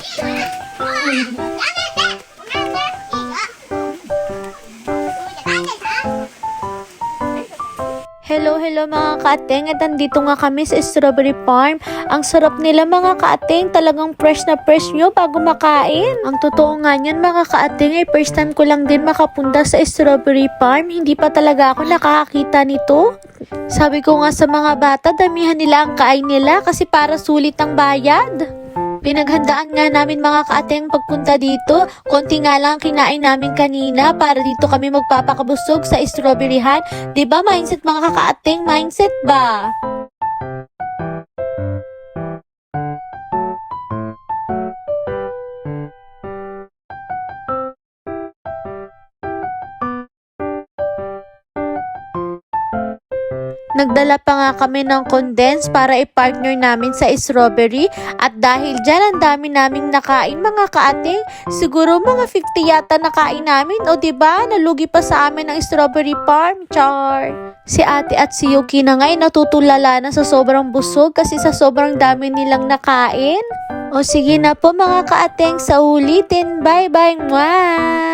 Hello, hello mga kaating at andito nga kami sa Strawberry Farm. Ang sarap nila mga kaating, talagang fresh na fresh nyo bago makain. Ang totoo nga niyan mga kaating ay first time ko lang din makapunta sa Strawberry Farm. Hindi pa talaga ako nakakakita nito. Sabi ko nga sa mga bata, damihan nila ang kain nila kasi para sulit ang bayad. Pinaghandaan nga namin mga kaateng pagpunta dito. Konti nga lang ang kinain namin kanina para dito kami magpapakabusog sa strawberryhan. 'Di ba mindset mga kakaateng? Mindset ba? Nagdala pa nga kami ng condense para i-partner namin sa strawberry at dahil dyan ang dami naming nakain mga kaating, siguro mga 50 yata nakain namin o ba nalugi pa sa amin ang strawberry farm, char. Si ate at si Yuki na nga ay natutulala na sa sobrang busog kasi sa sobrang dami nilang nakain. O sige na po mga kaateng sa ulitin. Bye bye. Mwah!